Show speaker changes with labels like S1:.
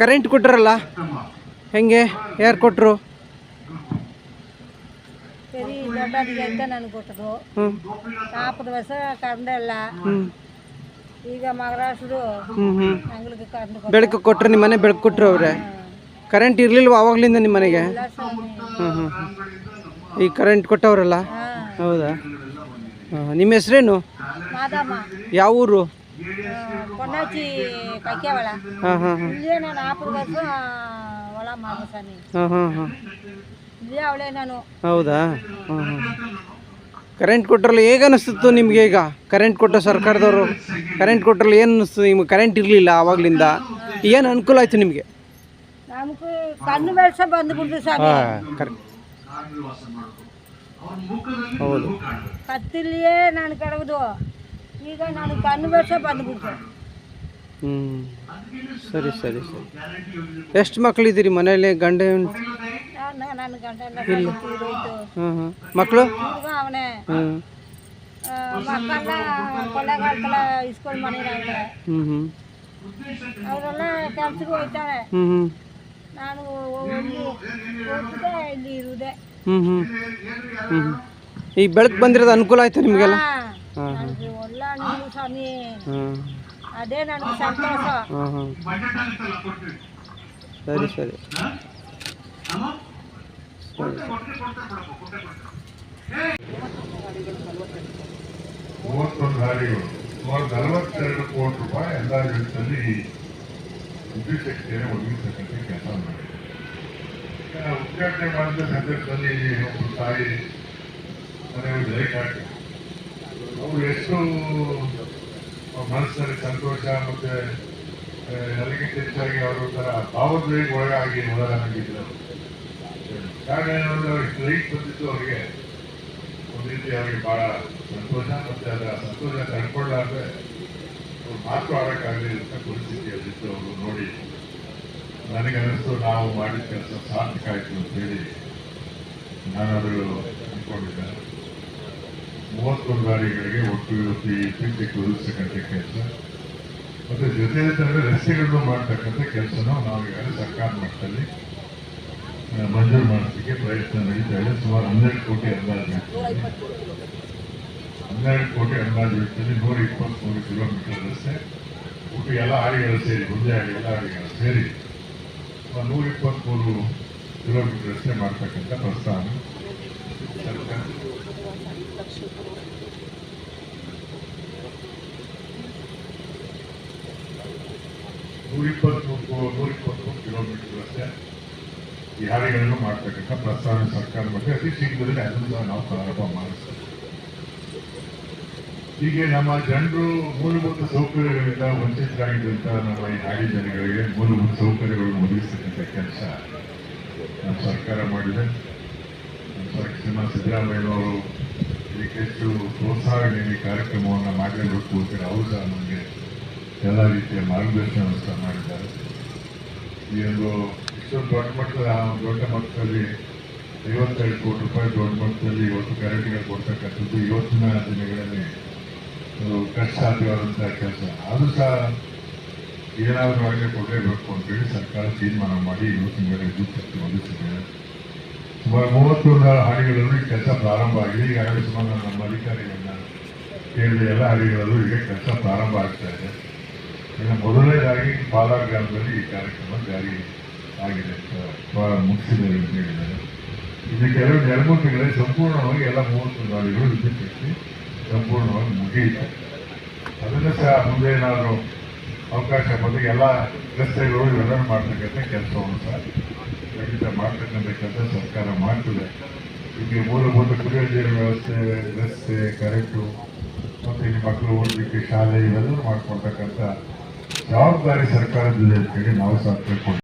S1: Current ಕೊಟ್ಟರಲ್ಲ ಹೆಂಗೆ? ಯಾರು ಕೊಟ್ಟರು
S2: ಸರಿ ದೊಡ್ಡದಿಗೆ ಅಂತ ನನಗೆ ಕೊಟ್ಟರು
S1: ಹ್ಞೂ
S2: ನಾಲ್ಪದು ವರ್ಷ ಕರೆಂಟ್ ಇಲ್ಲ ಈಗ ಮಹಾರಾಷ್ಟ್ರದು
S1: ಹ್ಞೂ ಹ್ಞೂ
S2: ಅಂಗ್ಳಿಗೆ ಕರೆಂಟ್
S1: ಬೆಳಕು ಕೊಟ್ರು ನಿಮ್ಮ ಮನೆ ಬೆಳಕು ಕೊಟ್ಟರು ಅವ್ರೆ. ಕರೆಂಟ್ ಇರಲಿಲ್ವ ಆವಾಗಲಿಂದ ನಿಮ್ಮ ಮನೆಗೆ ಈಗ ಕರೆಂಟ್ ಕೊಟ್ಟವ್ರಲ್ಲ?
S2: ಹಾಂ.
S1: ಹೌದಾ? ಹಾಂ ನಿಮ್ಮ ಹೆಸ್ರೇನು?
S2: ಮಾದಮ್ಮ.
S1: ಯಾವ ಊರು
S2: ನಾಲ್ಪದು ವರ್ಷ ಒಳ ಮಾಡ್ಸಾನಿ
S1: ಹಾಂ ಹಾಂ ಹಾಂ.
S2: ಇಲ್ಲೇ ಅವಳೇ ನಾನು.
S1: ಹೌದಾ? ಕರೆಂಟ್ ಕೊಟ್ಟರೆ ಹೇಗೆ ಅನಿಸ್ತಿತ್ತು ನಿಮಗೆ ಈಗ? ಕರೆಂಟ್ ಕೊಟ್ಟ ಸರ್ಕಾರದವರು ಕರೆಂಟ್ ಕೊಟ್ಟರೆ ಏನು ಅನಿಸ್ತು? ನಿಮ್ಗೆ ಕರೆಂಟ್ ಇರಲಿಲ್ಲ ಆವಾಗಲಿಂದ. ಏನು ಅನುಕೂಲ ಆಯಿತು ನಿಮಗೆ?
S2: ನಮಗೂ ಕಣ್ಣು ಬೆಳ್ಸ ಬಂದ್ಬಿಡ್ತು ಸ್ವಾಮಿ.
S1: ಹಾಂ ಕರೆಕ್ಟ್ ಹೌದು.
S2: ಕತ್ತಿಲ್ಲಿಯೇ ನಾನು ಕೆಡವುದು ಈಗ ನಾನು ಕಣ್ಣು ವರ್ಷ ಬಂದ್ಬಿಟ್ಟೆ.
S1: ಹ್ಞೂ ಸರಿ ಸರಿ ಸರಿ. ಎಷ್ಟು ಮಕ್ಕಳಿದ್ದೀರಿ ಮನೇಲಿ ಗಂಡ ಹೆಣ್ಣು?
S2: ನಾನು ನನ್ನ ಗಂಡ ಎಲ್ಲ
S1: ಹಾಂ ಹಾಂ ಮಕ್ಕಳು
S2: ಅವನೇ.
S1: ಹ್ಞೂ
S2: ಮಕ್ಕಳ ಕೊಳ್ಳೆಗಾಲಕ್ಕೆಲ್ಲ ಇಸ್ಕೊಂಡು ಮನೆಯಾಗಲ್ಲ
S1: ಹ್ಞೂ ಹ್ಞೂ
S2: ಅವರೆಲ್ಲ ಕೆಲ್ಸಕ್ಕೆ ಹೋಗ್ತಾರೆ.
S1: ಹ್ಞೂ ಹ್ಞೂ
S2: ನಾನು ಒಂದು ಹೋಗ್ತಿದ್ದೆ ಇಲ್ಲಿ ಇರುವುದೇ
S1: ಹ್ಞೂ ಹ್ಞೂ ಈಗ ಬೆಳಕು ಬಂದಿರೋದು ಅನುಕೂಲ ಆಯಿತು ನಿಮಗೆಲ್ಲ? ಹಾಂ. ಹಾಂ
S2: ಅದೇ ನನಗೆ ಸಂತೋಷ.
S1: ಹಾಂ ಹಾಂ ಸರಿ ಸರಿ.
S3: ಮೂವತ್ತೊಂದು ಗಾಡಿಗಳು ಸುಮಾರು ನಲವತ್ತೆರಡು ಕೋಟಿ ರೂಪಾಯಿ ಎಲ್ಲ ವೆಚ್ಚದಲ್ಲಿ ವಿದ್ಯುತ್ ಶಕ್ತಿಯನ್ನು ಒದಗಿಸತಕ್ಕಂಥ ಕೆಲಸ ಮಾಡಿದೆ. ಉದ್ಘಾಟನೆ ಮಾಡಿದ ಸಂದರ್ಭದಲ್ಲಿ ಒಬ್ಬರು ತಾಯಿ ಮನೆಯವರು ದಯಕಾಟಿ ಅವರು ಎಷ್ಟು ಮನಸ್ಸಿನಲ್ಲಿ ಸಂತೋಷ ಮತ್ತು ಆ, ಎಲ್ಲಕ್ಕಿಂತ ಹೆಚ್ಚಾಗಿ ಅವರು ಒಂಥರ ಭಾವೋದ್ವೇಗ ಒಳಗಾಗಿ ಮೊದಲಾಗಿದ್ದರು ಏನಂದ್ರೆ ಅವ್ರಿಗೆ ಲೈಟ್ ಬಂದಿದ್ದು ಅವರಿಗೆ. ಒಂದು ರೀತಿ ಅವರಿಗೆ ಬಹಳ ಸಂತೋಷ ಮತ್ತೆ ಅದರ ಸಂತೋಷ ತಡ್ಕೊಳ್ಳಾರ್ದೆ ಅವ್ರು ಮಾತು ಆಡೋಕ್ಕಾಗಲಿಲ್ಲ ಪರಿಸ್ಥಿತಿಯಲ್ಲಿದ್ದು ಅವರು ನೋಡಿ. ನನಗನ್ನಿಸ್ತು ನಾವು ಮಾಡಿದ ಕೆಲಸ ಸಾರ್ಥಕ ಆಯಿತು ಅಂತೇಳಿ ನಾನಾದರೂ ಅಂದ್ಕೊಂಡಿದ್ದೆ ಮೂವತ್ತೊಂದು ಗಾಡಿಗಳಿಗೆ ಒಟ್ಟು ಇವತ್ತು ಈ ಪ್ರೀತಿಗೆ ಒದಗಿಸ್ತಕ್ಕಂಥ ಕೆಲಸ. ಮತ್ತು ಜೊತೆ ಜೊತೆಗೆ ರಸ್ತೆಗಳನ್ನು ಮಾಡ್ತಕ್ಕಂಥ ಕೆಲಸನೂ ನಾವು ಈಗಾಗಲೇ ಸರ್ಕಾರ ಮಟ್ಟದಲ್ಲಿ ಮಂಜೂರು ಮಾಡೋದಕ್ಕೆ ಪ್ರಯತ್ನ ನಡೀತಾ ಇದೆ. ಸುಮಾರು ಹನ್ನೆರಡು ಕೋಟಿ ಅಂದಾಜು ಹನ್ನೆರಡು ಕೋಟಿ ಅಂದಾಜು ವೆಚ್ಚದಲ್ಲಿ ನೂರ ಇಪ್ಪತ್ತ್ಮೂರು ಕಿಲೋಮೀಟರ್ ರಸ್ತೆ. ಒಟ್ಟು ಎಲ್ಲ ಹಾಡಿಗಳು ಸೇರಿ ಮುಂದೆ ಹಾಡಿ, ಎಲ್ಲ ಹಾಡಿಗಳು ಸೇರಿ ನೂರ ಇಪ್ಪತ್ತ್ಮೂರು ಕಿಲೋಮೀಟರ್ ರಸ್ತೆ ಮಾಡ್ತಕ್ಕಂಥ ಪ್ರಸ್ತಾವ ಸರ್ಕಾರ ನೂರ ಇಪ್ಪತ್ತ್ಮೂರು ನೂರ ಇಪ್ಪತ್ತ್ಮೂರು ಕಿಲೋಮೀಟರ್ ರಸ್ತೆ ಈ ಹಾಡಿಗಳನ್ನು ಮಾಡ್ತಕ್ಕಂಥ ಪ್ರಸ್ತಾವನೆ ಸರ್ಕಾರ ಬಗ್ಗೆ ಅತಿ ಶೀಘ್ರದಲ್ಲಿ ಅದನ್ನು ನಾವು ಪ್ರಾರಂಭ ಮಾಡಿಸ್ತೇವೆ. ಹೀಗೆ ನಮ್ಮ ಜನರು ಮೂಲಭೂತ ಸೌಕರ್ಯಗಳಿಂದ ವಂಚಿತರಾಗಿದ್ದಂಥ ನಮ್ಮ ಈ ಹಾಡಿ ಜನಗಳಿಗೆ ಮೂಲಭೂತ ಸೌಕರ್ಯಗಳನ್ನು ಒದಗಿಸ್ತಕ್ಕಂಥ ಕೆಲಸ ನಮ್ಮ ಸರ್ಕಾರ ಮಾಡಿದೆ. ನಮ್ಮ ಸಿದ್ದರಾಮಯ್ಯನವರು ಇದಕ್ಕೆ ಹೆಚ್ಚು ಪ್ರೋತ್ಸಾಹ ನೀಡಿ ಕಾರ್ಯಕ್ರಮವನ್ನು ಮಾಡಲೇಬೇಕು ಅಂತ ಅವರು ಸಹ ನಮಗೆ? ಎಲ್ಲ ರೀತಿಯ ಮಾರ್ಗದರ್ಶನವನ್ನು ಸಹ ಮಾಡಿದ್ದಾರೆ. ಈ ಒಂದು ಇಷ್ಟೊಂದು ದೊಡ್ಡ ಮಟ್ಟದ ದೊಡ್ಡ ಮಟ್ಟದಲ್ಲಿ ಐವತ್ತೆರಡು ಕೋಟಿ ರೂಪಾಯಿ ದೊಡ್ಡ ಮಟ್ಟದಲ್ಲಿ ಇವತ್ತು ಕರೆಂಟ್ಗೆ ಕೊಡ್ತಕ್ಕಂಥದ್ದು ಇವತ್ತಿನ ದಿನಗಳಲ್ಲಿ ಕಷ್ಟ ಸಾಧ್ಯವಾದಂತಹ ಕೆಲಸ. ಅದು ಸಹ ಏನಾದರೂ ಆಗಲಿ ಕೊಡಲೇಬೇಕು ಅಂತೇಳಿ ಸರ್ಕಾರ ತೀರ್ಮಾನ ಮಾಡಿ ಇವತ್ತಿನ ಮೇಲೆ ವಿದ್ಯುತ್ ಶಕ್ತಿ ಒದಗಿಸಿದೆ ಸುಮಾರು ಮೂವತ್ತೊಂದು ಹಾಡಿಗಳಲ್ಲೂ ಈ ಕೆಲಸ ಪ್ರಾರಂಭ ಆಗಿದೆ. ಈಗಾಗಲೇ ಸುಮಾರು ನಮ್ಮ ಅಧಿಕಾರಿಗಳನ್ನ ಕೇಳಿದ ಎಲ್ಲ ಹಾಡಿಗಳಲ್ಲೂ ಈಗ ಕೆಲಸ ಪ್ರಾರಂಭ ಆಗ್ತಾ ಇದೆ. ಇನ್ನು ಮೊದಲನೇದಾಗಿ ಪಾಲಾ ಗ್ರಾಮದಲ್ಲಿ ಈ ಕಾರ್ಯಕ್ರಮ ಜಾರಿ ಆಗಿದೆ ಮುಗಿಸಿದ್ದಾರೆ ಅಂತ ಹೇಳಿದ್ದಾರೆ. ಇನ್ನು ಕೆಲವು ನೆಲಮೂಟಗಳಲ್ಲಿ ಸಂಪೂರ್ಣವಾಗಿ ಎಲ್ಲ ಮೂವತ್ತು ಹಾಡಿಗಳು ವಿದ್ಯುತ್ ಶಕ್ತಿ ಸಂಪೂರ್ಣವಾಗಿ ಮುಗಿಯಿತು. ಅದನ್ನು ಸಹ ಮುಂದೆ ಏನಾದರೂ ಅವಕಾಶ ಬಂದಾಗ ಎಲ್ಲ ರಸ್ತೆಗಳು ಇವೆಲ್ಲ ಮಾಡ್ತಕ್ಕಂಥ ಕೆಲಸವನ್ನು ಸಹ ಖಂಡಿತ ಕೆಲಸ ಸರ್ಕಾರ ಮಾಡ್ತದೆ. ಇಲ್ಲಿ ಮೂಲಭೂತ ಕುಡಿಯುವ ನೀರಿನ ವ್ಯವಸ್ಥೆ, ರಸ್ತೆ, ಕರೆಂಟು ಮತ್ತು ಇಲ್ಲಿ ಮಕ್ಕಳು ಓದಲಿಕ್ಕೆ ಶಾಲೆ ಇವೆಲ್ಲ ಮಾಡ್ಕೊಡ್ತಕ್ಕಂಥ ಜವಾಬ್ದಾರಿ ಸರ್ಕಾರದಲ್ಲಿ ಅಂತೇಳಿ ನಾವು ಸಹ ತಿಳ್ಕೊಂಡು